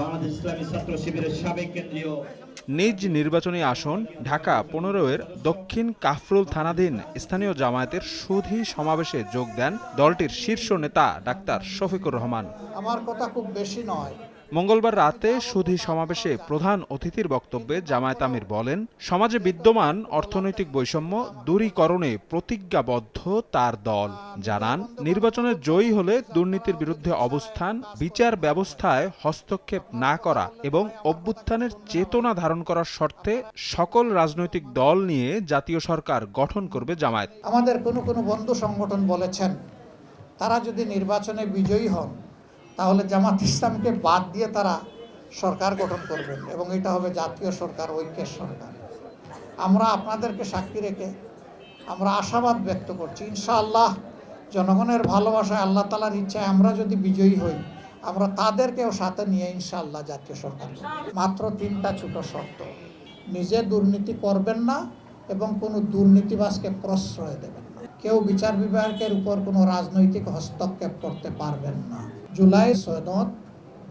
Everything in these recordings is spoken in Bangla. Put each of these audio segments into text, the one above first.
বাংলাদেশ ইসলামী ছাত্র শিবিরের সাবেক কেন্দ্রীয় নিজ নির্বাচনী আসন ঢাকা পনেরোয়ের এর দক্ষিণ কাফরুল থানাধীন স্থানীয় জামায়াতের সুধী সমাবেশে যোগ দেন দলটির শীর্ষ নেতা ডাক্তার শফিকুর রহমান। আমার কথা খুব বেশি নয়। মঙ্গলবার রাতে সুধী সমাবেশে প্রধান অতিথির বক্তব্যে জামায়াত আমির বলেন, সমাজে বিদ্যমান অর্থনৈতিক বৈষম্য দূরীকরণে প্রতিজ্ঞাবদ্ধ তার দল। জানান, নির্বাচনে জয়ী হলে দুর্নীতির বিরুদ্ধে অবস্থান, বিচার ব্যবস্থায় হস্তক্ষেপ না করা এবং অভ্যুত্থানের চেতনা ধারণ করার শর্তে সকল রাজনৈতিক দল নিয়ে জাতীয় সরকার গঠন করবে জামায়াত। আমাদের কোনো কোনো বন্ধু সংগঠন বলেছেন, তারা যদি নির্বাচনে বিজয়ী হন তাহলে জামাত ইসলামকে বাদ দিয়ে তারা সরকার গঠন করবেন এবং এটা হবে জাতীয় সরকার, ঐক্যের সরকার। আমরা আপনাদেরকে সাক্ষী রেখে আমরা আশাবাদ ব্যক্ত করছি। ইনশাআল্লাহ জনগণের ভালোবাসায়, আল্লাহ তালার ইচ্ছায় আমরা যদি বিজয়ী হই, আমরা তাদেরকেও সাথে নিয়ে ইনশাআল্লাহ জাতীয় সরকার মাত্র তিনটা ছোট শর্ত, নিজে দুর্নীতি করবেন না এবং কোনো দুর্নীতিবাজকে প্রশ্রয় দেবেন কেউ বিচার বিভাগের উপর কোনো রাজনৈতিক হস্তক্ষেপ করতে পারবেন না। জুলাই সনদ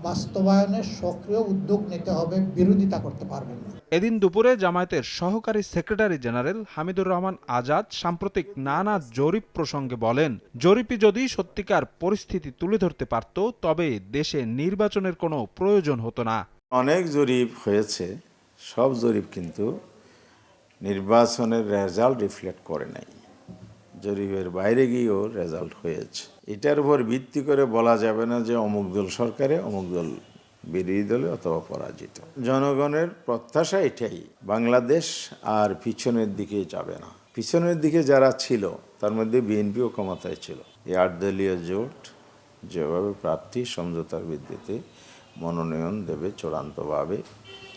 বাস্তবায়নে সক্রিয় উদ্যোগ নিতে হবে বিরোধিতা করতে পারবেন না। এদিন দুপুরে জামায়াতের সহকারী সেক্রেটারি জেনারেল হামিদুর রহমান আজাদ সাম্প্রতিক নানা জরিপ প্রসঙ্গে বলেন জরিপই যদি সত্যিকার পরিস্থিতি তুলে ধরতে পারত তবে দেশে নির্বাচনের কোনো প্রয়োজন হতো না। অনেক জরিপ হয়েছে সব জরিপ কিন্তু নির্বাচনের রেজাল্ট রিফ্লেক্ট করে নাই। জরিপের বাইরে গিয়েও রেজাল্ট হয়েছে। এটার উপর ভিত্তি করে বলা যাবে না যে অমুক দল সরকারে, অমুক দল বিরোধী দলে অথবা পরাজিত। জনগণের প্রত্যাশা এটাই, বাংলাদেশ আর পিছনের দিকে যাবে না। পিছনের দিকে যারা ছিল, তার মধ্যে বিএনপিও ক্ষমতায় ছিল। এই আটদলীয় জোট যেভাবে প্রার্থী সমঝোতার ভিত্তিতে মনোনয়ন দেবে চূড়ান্তভাবে,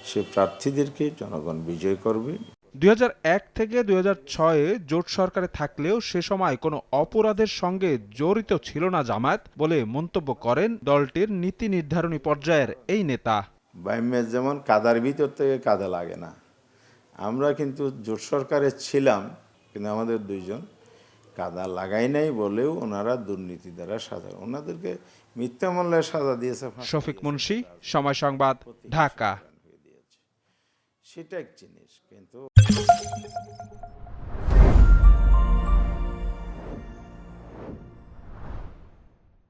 সে প্রার্থীদেরকে জনগণ বিজয় করবে। দু হাজার এক থেকে দুই ছয়ে জোট সরকারে থাকলেও সে সময় কোনো অপরাধের সঙ্গে জড়িত ছিল না জামায়াত বলে মন্তব্য করেন দলটির নীতি নির্ধারণী পর্যায়ের এই নেতা। বাইমের যেমন কাদার ভিতর থেকে কাদা লাগে না। আমরা কিন্তু জোট সরকারে ছিলাম কিন্তু আমাদের দুইজন কাদা লাগাই নাই বলেও ওনারা দুর্নীতি দ্বারা সাজা ওনাদেরকে মিথ্যা মামলায় সাজা দিয়েছে। শফিক মুন্সি সময় সংবাদ ঢাকা। সেটা এক জিনিস কিন্তু